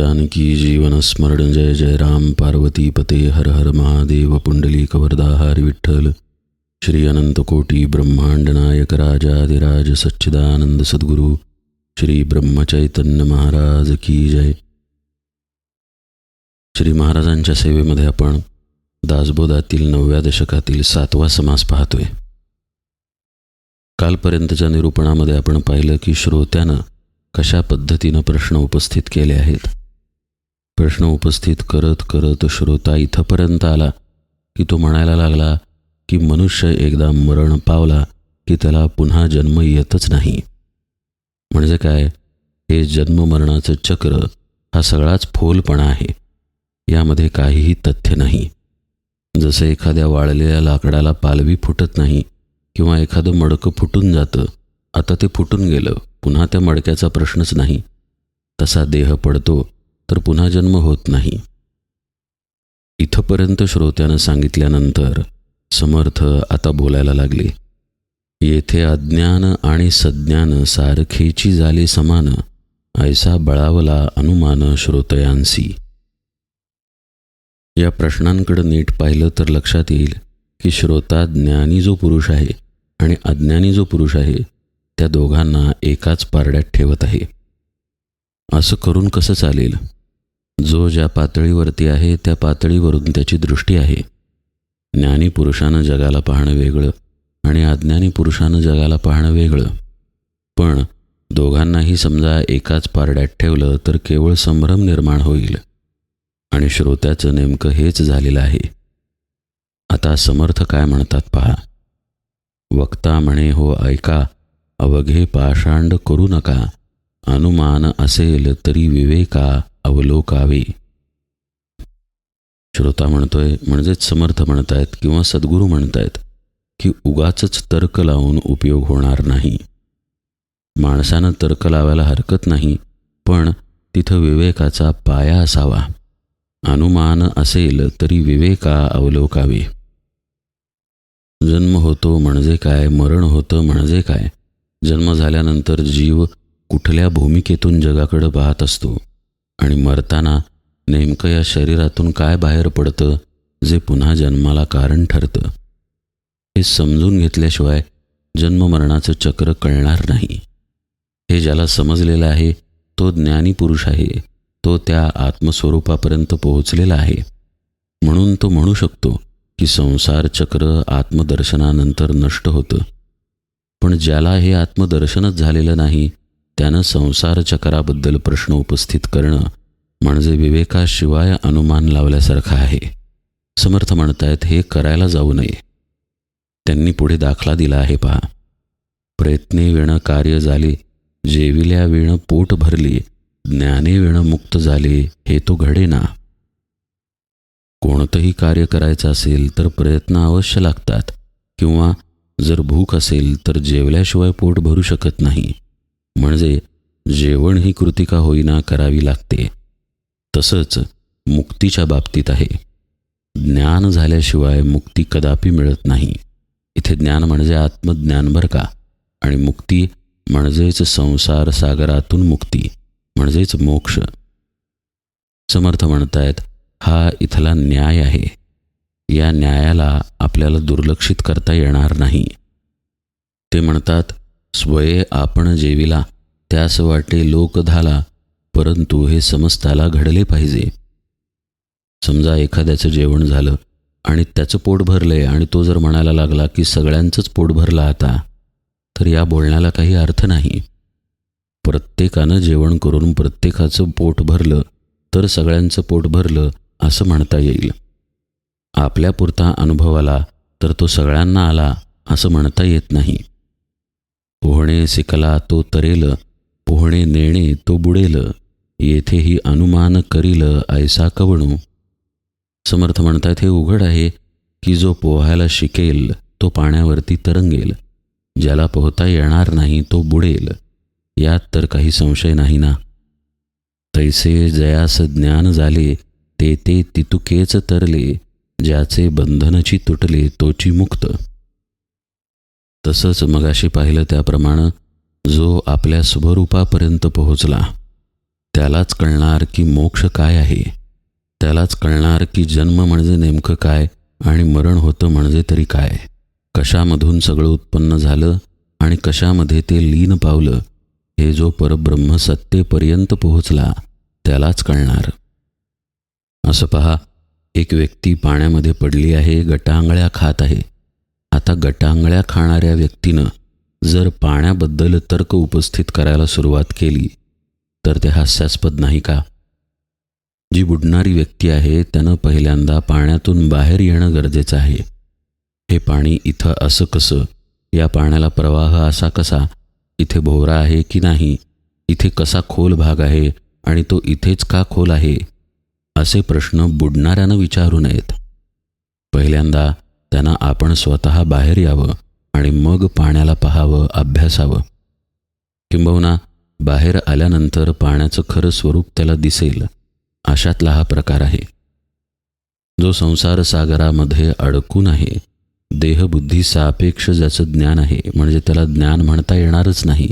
जानकी जीवन स्मरण जय जय राम पार्वती पते हर हर महादेव पुंडली कवरदा हरी विठ्ठल। श्री अनंतकोटी ब्रह्मांड नायक राजाधिराज सच्चिदानंद सद्गुरू श्री ब्रह्मचैतन्य महाराज की जय। श्री महाराजांच्या सेवेमध्ये आपण दासबोधातील नवव्या दशकातील सातवा समास पाहतोय. कालपर्यंतच्या निरूपणामध्ये आपण पाहिलं की श्रोत्यानं कशा पद्धतीनं प्रश्न उपस्थित केले आहेत. प्रश्न उपस्थित करत करत श्रोता इथंपर्यंत आला की तो म्हणायला लागला की मनुष्य एकदा मरण पावला की त्याला पुन्हा जन्म येतच नाही. म्हणजे काय? हे जन्ममरणाचं चक्र हा सगळाच फोलपणा आहे. यामध्ये काहीही तथ्य नाही. जसं एखाद्या वाळलेल्या लाकडाला पालवी फुटत नाही किंवा एखादं मडकं फुटून जातं आता ते फुटून गेलं पुन्हा त्या मडक्याचा प्रश्नच नाही. तसा देह पडतो तर पुन्हा जन्म होत नाही. इथंपर्यंत श्रोत्यानं सांगितल्यानंतर समर्थ आता बोलायला लागले. येथे अज्ञान आणि सज्ञान सारखेची झाली समान ऐसा बळावला अनुमान श्रोतयांसी. या प्रश्नांकडे नीट पाहिलं तर लक्षात येईल की श्रोता ज्ञानी जो पुरुष आहे आणि अज्ञानी जो पुरुष आहे त्या दोघांना एकाच पारड्यात ठेवत आहे. असं करून कसं चालेल? जो ज्या पातळीवरती आहे त्या पातळीवरून त्याची दृष्टी आहे. ज्ञानी पुरुषानं जगाला पाहणं वेगळं आणि अज्ञानी पुरुषानं जगाला पाहणं वेगळं. पण दोघांनाही समजा एकाच पारड्यात ठेवलं तर केवळ संभ्रम निर्माण होईल. आणि श्रोत्याचं नेमकं हेच झालेलं आहे. आता समर्थ काय म्हणतात पहा. वक्ता म्हणे हो ऐका. अवघे पाषांड करू नका. अनुमान असेल तरी विवेका. अवलोकावे. श्रोता म्हणतोय म्हणजेच समर्थ म्हणतायत किंवा सद्गुरू म्हणतायत की उगाच तर्क लावून उपयोग होणार नाही. माणसानं तर्क लावायला हरकत नाही पण तिथं विवेकाचा पाया असावा. अनुमान असेल तरी विवेका अवलोकावे. जन्म होतो म्हणजे काय मरण होतं म्हणजे काय? जन्म झाल्यानंतर जीव कुठल्या भूमिकेतून जगाकडं पाहत असतो? आणि मरताना नेमकं या शरीरातून काय बाहेर पडतं जे पुन्हा जन्माला कारण ठरतं? हे समजून घेतल्याशिवाय जन्ममरणाचं चक्र कळणार नाही. हे ज्याला समजलेलं आहे तो ज्ञानी पुरुष आहे तो त्या आत्मस्वरूपापर्यंत पोहोचलेला आहे. म्हणून तो म्हणू शकतो की संसार चक्र आत्मदर्शनानंतर नष्ट होतं. पण ज्याला हे आत्मदर्शनच झालेलं नाही त्यानं संसार चक्राबद्दल प्रश्न उपस्थित करणं म्हणजे विवेकाशिवाय अनुमान लावल्यासारखं आहे. समर्थ म्हणतायत हे करायला जाऊ नये. त्यांनी पुढे दाखला दिला आहे पहा. प्रयत्ने विणं कार्य झाले जेविल्या विणं पोट भरली ज्ञाने विणं मुक्त झाले हे तो घडेना. कोणतंही कार्य करायचं असेल तर प्रयत्न अवश्य लागतात किंवा जर भूक असेल तर जेवल्याशिवाय पोट भरू शकत नाही. म्हणजे जेवण ही कृतिका होईना करावी लागते. तसंच मुक्तीच्या बाबतीत आहे. ज्ञान झाल्याशिवाय मुक्ती कदापि मिळत नाही. इथे ज्ञान म्हणजे आत्मज्ञान बरं का? आणि मुक्ती म्हणजेच संसार सागरातून मुक्ती म्हणजेच मोक्ष. समर्थ म्हणतायत हा इथला न्याय आहे. या न्यायाला आपल्याला दुर्लक्षित करता येणार नाही. ते म्हणतात स्वये आपण जेविला त्यास वाटे लोक धाला परंतु हे समस्ताला घडले पाहिजे. समजा एखाद्याचं जेवण झालं आणि त्याचं पोट भरलंय आणि तो जर म्हणायला लागला की सगळ्यांचंच पोट भरलं आता तर या बोलण्याला काही अर्थ नाही. प्रत्येकानं जेवण करून प्रत्येकाचं पोट भरलं तर सगळ्यांचं पोट भरलं असं म्हणता येईल. आपल्यापुरता अनुभव आला तर तो सगळ्यांना आला असं म्हणता येत नाही. पोहणे शिकला तो तरेल पोहणे नेणे तो बुडेल येथेही अनुमान करील ऐसा कवणू. समर्थ म्हणतात हे उघड आहे की जो पोहायला शिकेल तो पाण्यावरती तरंगेल. ज्याला पोहता येणार नाही तो बुडेल. यात तर काही संशय नाही ना. तैसे जयास ज्ञान झाले ते ते तितुकेच तरले. ज्याचे बंधनची तुटले तोची मुक्त. तसंच मगाशी पाहिलं त्याप्रमाणे जो आपल्या स्वरूपापर्यंत पोहोचला त्यालाच कळणार की मोक्ष काय आहे. त्यालाच कळणार की जन्म म्हणजे नेमकं काय आणि मरण होतं म्हणजे तरी काय. कशामधून सगळं उत्पन्न झालं आणि कशामध्ये ते लीन पावलं हे जो परब्रह्म सत्तेपर्यंत पोहोचला त्यालाच कळणार. असं पहा एक व्यक्ती पाण्यामध्ये पडली आहे गटांगळ्या खात आहे. आता गटांगळ्या खाणाऱ्या व्यक्तीनं जर पाण्याबद्दल तर्क उपस्थित करायला सुरुवात केली तर ते हास्यास्पद नाही का? जी बुडणारी व्यक्ती आहे त्यानं पहिल्यांदा पाण्यातून बाहेर येणं गरजेचं आहे. हे पाणी इथं असं कसं? या पाण्याला प्रवाह असा कसा? इथे भोवरा आहे की नाही? इथे कसा खोल भाग आहे? आणि तो इथेच का खोल आहे? असे प्रश्न बुडणाऱ्यानं विचारू नयेत. पहिल्यांदा त्यांना आपण स्वतः बाहेर यावं आणि मग पाण्याला पाहावं अभ्यासावं. किंबहुना बाहेर आल्यानंतर पाण्याचं खरं स्वरूप त्याला दिसेल अशातला हा प्रकार आहे. जो संसार सागरामध्ये अडकून आहे देहबुद्धी सापेक्ष ज्याचं ज्ञान आहे म्हणजे त्याला ज्ञान म्हणता येणारच नाही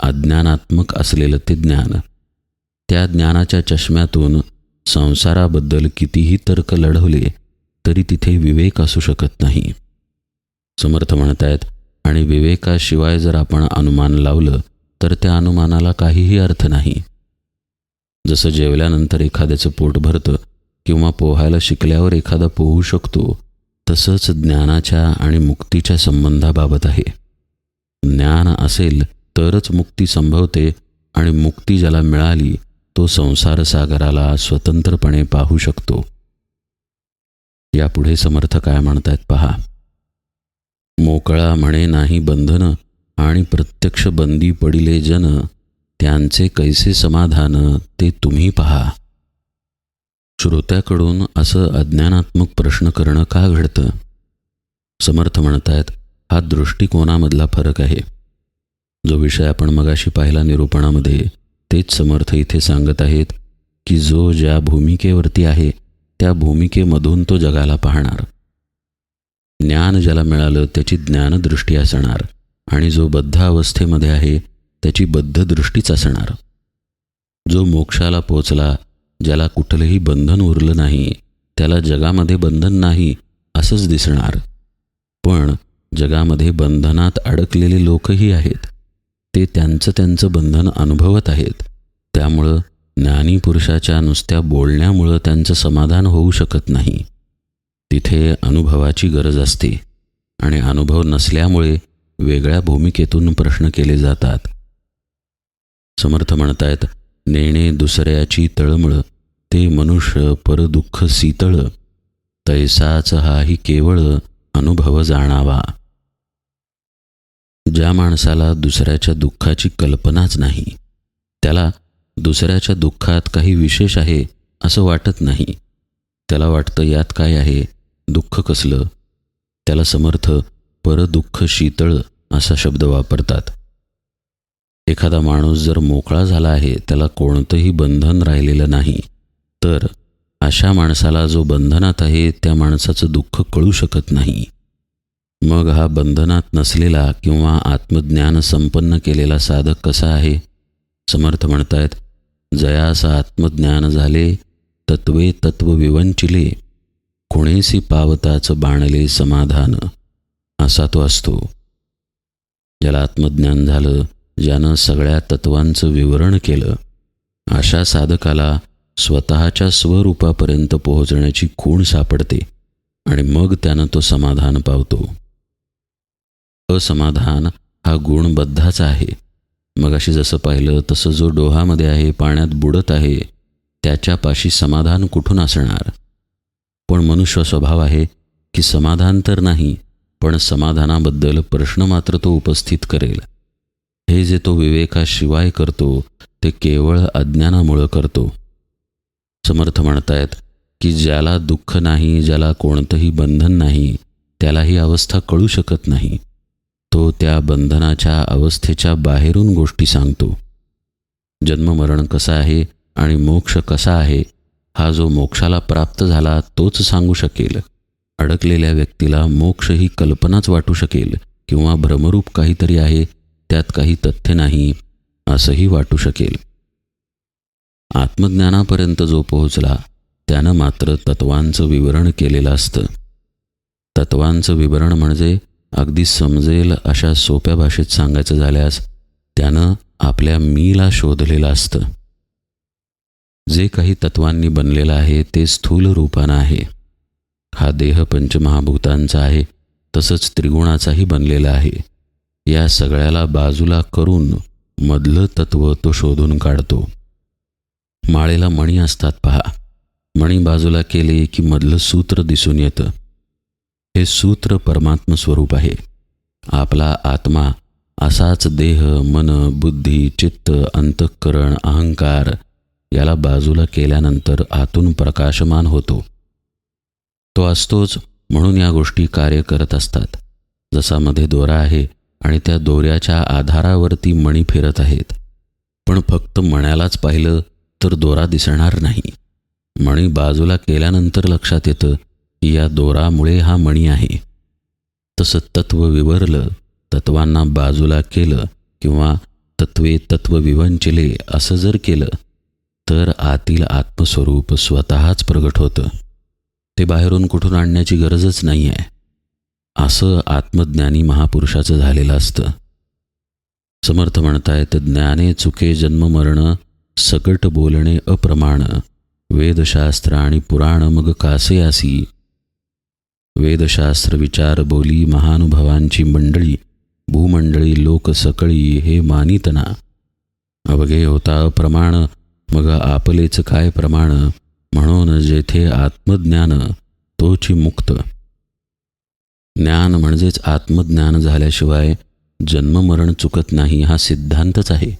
अज्ञानात्मक असलेलं ते ज्ञान. त्या ज्ञानाच्या चष्म्यातून संसाराबद्दल कितीही तर्क लढवले तरी तिथे विवेक असू शकत नाही. समर्थ म्हणतायत आणि विवेकाशिवाय जर आपण अनुमान लावलं तर त्या अनुमानाला काहीही अर्थ नाही. जसं जेवल्यानंतर एखाद्याचं पोट भरतं किंवा पोहायला शिकल्यावर एखादा पोहू शकतो तसंच ज्ञानाच्या आणि मुक्तीच्या संबंधाबाबत आहे. ज्ञान असेल तरच मुक्ती संभवते आणि मुक्ती ज्याला मिळाली तो संसारसागराला स्वतंत्रपणे पाहू शकतो. यापुढे समर्थ काय म्हणतायत पहा. मोकळा म्हणे नाही बंधन आणि प्रत्यक्ष बंदी पडिले जन त्यांचे कैसे समाधान ते तुम्ही पहा. श्रोत्याकडून असं अज्ञानात्मक प्रश्न करणं का घडतं? समर्थ म्हणतायत हा दृष्टिकोनामधला फरक आहे. जो विषय आपण मगाशी पाहिला निरूपणामध्ये तेच समर्थ इथे सांगत आहेत की जो ज्या भूमिकेवरती आहे त्या भूमिकेमधून तो जगाला पाहणार. ज्ञान ज्याला मिळालं त्याची ज्ञानदृष्टी असणार आणि जो बद्ध अवस्थेमध्ये आहे त्याची बद्ध दृष्टीच असणार. जो मोक्षाला पोचला ज्याला कुठलंही बंधन उरलं नाही त्याला जगामध्ये बंधन नाही असंच दिसणार. पण जगामध्ये बंधनात अडकलेले लोकही आहेत. ते त्यांचं त्यांचं बंधन अनुभवत आहेत. त्यामुळं ज्ञानी पुरुषाच्या नुसत्या बोलण्यामुळं त्यांचं समाधान होऊ शकत नाही. तिथे अनुभवाची गरज असते आणि अनुभव नसल्यामुळे वेगळ्या भूमिकेतून प्रश्न केले जातात. समर्थ म्हणतायत नेणे दुसऱ्याची तळमळ ते मनुष्य परदुःख शीतळ तैसाच हाही केवळ अनुभव जाणावा. ज्या माणसाला दुसऱ्याच्या दुःखाची कल्पनाच नाही त्याला दुसऱ्याच्या दुःखात काही विशेष आहे असं वाटत नाही. त्याला वाटतं यात काय आहे? दुःख कसलं? त्याला समर्थ परदुःख शीतळ असा शब्द वापरतात. एखादा माणूस जर मोकळा झाला आहे त्याला कोणतंही बंधन राहिलेलं नाही तर अशा माणसाला जो बंधनात आहे त्या माणसाचं दुःख कळू शकत नाही. मग हा बंधनात नसलेला किंवा आत्मज्ञान संपन्न केलेला साधक कसा आहे? समर्थ म्हणतायत जयास आत्मज्ञान झाले तत्वे तत्व विवंचिले कोणीसी पावताच बाणले समाधान असा तो असतो. ज्याला आत्मज्ञान झालं ज्यानं सगळ्या तत्वांचं विवरण केलं अशा साधकाला स्वतःच्या स्वरूपापर्यंत पोहोचण्याची खूण सापडते आणि मग त्यानं तो समाधान पावतो. असमाधान हा गुणबद्धाचा आहे. मगाशी जसं पाहिलं तसं जो डोहामध्ये आहे पाण्यात बुडत आहे त्याच्यापाशी समाधान कुठून असणार? पण मनुष्य स्वभाव आहे की समाधान तर नाही पण समाधानाबद्दल प्रश्न मात्र तो उपस्थित करेल. हे जे तो विवेकाशिवाय करतो ते केवळ अज्ञानामुळं करतो. समर्थ म्हणतायत की ज्याला दुःख नाही ज्याला कोणतंही बंधन नाही त्याला ही अवस्था कळू शकत नाही. तो त्या बंधनाच्या अवस्थेच्या बाहेरून गोष्टी सांगतो. जन्ममरण कसं आहे आणि मोक्ष कसा आहे हा जो मोक्षाला प्राप्त झाला तोच सांगू शकेल. अडकलेल्या व्यक्तीला मोक्ष ही कल्पनाच वाटू शकेल किंवा भ्रमरूप काहीतरी आहे त्यात काही तथ्य नाही असंही वाटू शकेल. आत्मज्ञानापर्यंत जो पोहोचला त्यानं मात्र तत्वांचं विवरण केलेलं असतं. तत्वांचं विवरण म्हणजे अगदी समजेल अशा सोप्या भाषेत सांगायचं झाल्यास त्यानं आपल्या मीला शोधलेलं असतं. जे काही तत्वांनी बनलेलं आहे ते स्थूल रूपानं आहे. हा देह पंचमहाभूतांचा आहे तसंच त्रिगुणाचाही बनलेला आहे. या सगळ्याला बाजूला करून मधलं तत्व तो शोधून काढतो. माळेला मणी असतात पहा. मणी बाजूला केले की मधलं सूत्र दिसून येतं. हे सूत्र परमात्म स्वरूप आहे. आपला आत्मा असाच देह मन बुद्धी चित्त अंतःकरण अहंकार याला बाजूला केल्यानंतर आतून प्रकाशमान होतो. तो असतोच म्हणून या गोष्टी कार्य करत असतात. जसा मध्ये दोरा आहे आणि त्या दोऱ्याच्या आधारावरती मणी फिरत आहेत. पण फक्त मण्यालाच पाहिलं तर दोरा दिसणार नाही. मणी बाजूला केल्यानंतर लक्षात येतं या दोरामुळे हा मणी आहे. तसं तत्व विवरलं तत्वांना बाजूला केलं किंवा तत्वे तत्व विवंचिले असं जर केलं तर आतील आत्मस्वरूप स्वतःच प्रगट होतं. ते बाहेरून कुठून आणण्याची गरजच नाही आहे असं आत्मज्ञानी महापुरुषाचं झालेलं असतं. समर्थ म्हणतायत ज्ञाने चुके जन्म मरण सकट बोलणे अप्रमाण. वेदशास्त्र आणि पुराण मग कासे आसी वेदशास्त्र विचार बोली महानुभावांची मंडळी भूमंडळी लोक सकळी हे मानितना. अवघे होता प्रमाण मग आपलेच काय प्रमाण म्हणून जेथे आत्मज्ञान तोची मुक्त. ज्ञान म्हणजेच आत्मज्ञान झाल्याशिवाय जन्ममरण चुकत नाही हा सिद्धांतच आहे.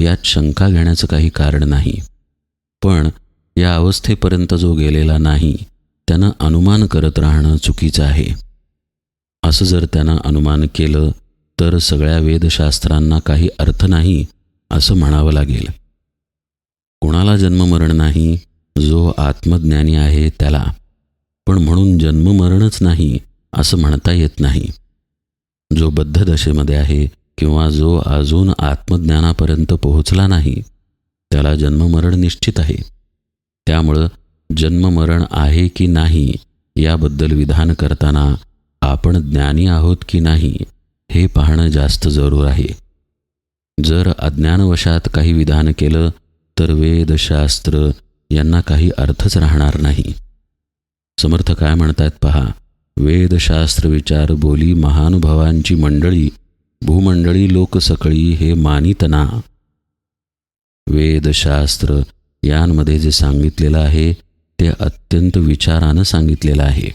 यात शंका घेण्याचं काही कारण नाही. पण या अवस्थेपर्यंत जो गेलेला नाही त्यांना अनुमान करत राहणं चुकीचं आहे. असं जर त्यांना अनुमान केलं तर सगळ्या वेदशास्त्रांना काही अर्थ नाही असं म्हणावं लागेल. कुणाला जन्ममरण नाही जो आत्मज्ञानी आहे त्याला. पण म्हणून जन्ममरणच नाही असं म्हणता येत नाही. जो बद्ध दशेमध्ये आहे किंवा जो अजून आत्मज्ञानापर्यंत पोहोचला नाही त्याला जन्ममरण निश्चित आहे. त्यामुळं जन्ममरण आहे की नाही याबद्दल विधान करताना आपण ज्ञानी आहोत की नाही हे पाहणं जास्त जरूर आहे. जर अज्ञानवशात काही विधान केलं तर वेदशास्त्र यांना काही अर्थच राहणार नाही. समर्थ काय म्हणतात पहा वेदशास्त्र विचार बोली महानुभावांची मंडळी भूमंडळी लोकसकळी हे मानितना वेदशास्त्र यांमध्ये जे सांगितलेलं आहे ते अत्यंत विचारानं सांगितलेलं आहे.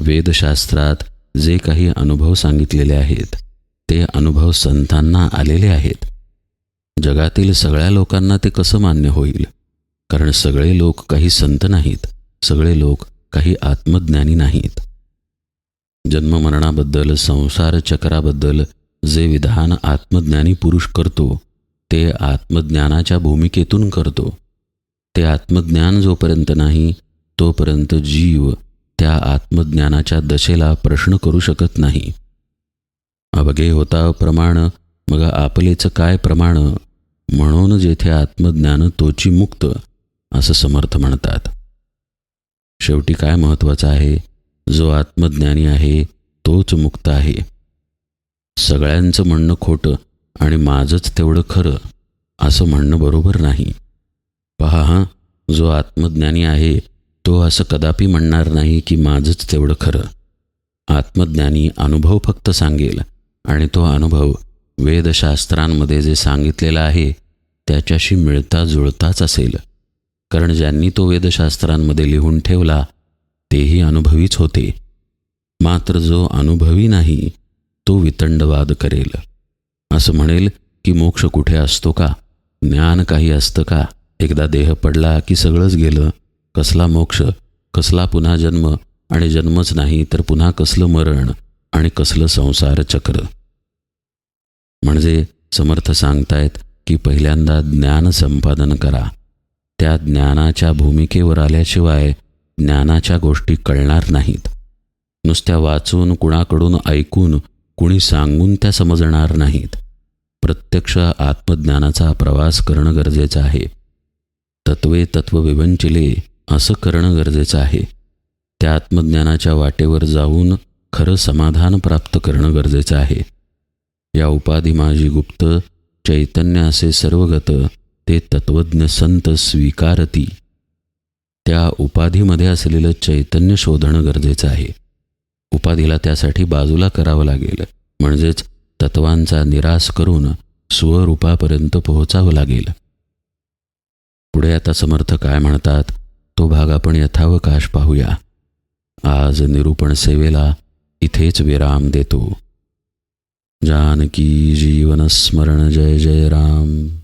वेदशास्त्रात जे काही अनुभव सांगितलेले आहेत ते अनुभव संतांना आलेले आहेत. जगातील सगळ्या लोकांना ते कसं मान्य होईल? कारण सगळे लोक काही संत नाहीत सगळे लोक काही आत्मज्ञानी नाहीत. जन्ममरणाबद्दल संसार चक्राबद्दल जे विधान आत्मज्ञानी पुरुष करतो ते आत्मज्ञानाच्या भूमिकेतून करतो. ते आत्मज्ञान जोपर्यंत नाही तोपर्यंत जीव त्या आत्मज्ञानाच्या दशेला प्रश्न करू शकत नाही. अवघे होता प्रमाण मग आपलेचं काय प्रमाण? म्हणून जेथे आत्मज्ञान तोची मुक्त असं समर्थ म्हणतात. शेवटी काय महत्त्वाचं आहे? जो आत्मज्ञानी आहे तोच मुक्त आहे. सगळ्यांचं म्हणणं खोटं आणि माझंच तेवढं खरं असं म्हणणं बरोबर नाही. पहा हां? जो आत्मज्ञानी आहे तो असं कदापि म्हणणार नाही की माझंच तेवढं खरं. आत्मज्ञानी अनुभव फक्त सांगेल आणि तो अनुभव वेदशास्त्रांमध्ये जे सांगितलेला आहे त्याच्याशी मिळता जुळताच असेल. कारण ज्यांनी तो वेदशास्त्रांमध्ये लिहून ठेवला तेही अनुभवीच होते. मात्र जो अनुभवी नाही तो वितंडवाद करेल. असं म्हणेल की मोक्ष कुठे असतो का? ज्ञान काही असतं का? एकदा देह पडला की सगळंच गेलं. कसला मोक्ष कसला पुन्हा जन्म? आणि जन्मच नाही तर पुन्हा कसलं मरण? आणि कसलं संसार चक्र? म्हणजे समर्थ सांगतायत की पहिल्यांदा ज्ञान संपादन करा. त्या ज्ञानाच्या भूमिकेवर आल्याशिवाय ज्ञानाच्या गोष्टी कळणार नाहीत. नुसत्या वाचून कुणाकडून ऐकून कुणी सांगून त्या समजणार नाहीत. प्रत्यक्ष आत्मज्ञानाचा प्रवास करणं गरजेचं आहे. तत्वे तत्व विवंचिले असं करणं गरजेचं आहे. त्या आत्मज्ञानाच्या वाटेवर जाऊन खरं समाधान प्राप्त करणं गरजेचं आहे. या उपाधी माझी गुप्त चैतन्य असे सर्वगत ते तत्वज्ञ संत स्वीकारती. त्या उपाधीमध्ये असलेलं चैतन्य शोधणं गरजेचं आहे. उपाधीला त्यासाठी बाजूला करावं लागेल. म्हणजेच तत्वांचा निराश करून स्वरूपापर्यंत पोहोचावं लागेल. पुढे आता समर्थ काय म्हणतात तो भाग आपण यथावकाश पाहूया. आज निरूपण सेवेला इथेच विराम देतो. जानकी जीवन स्मरण जय जय राम.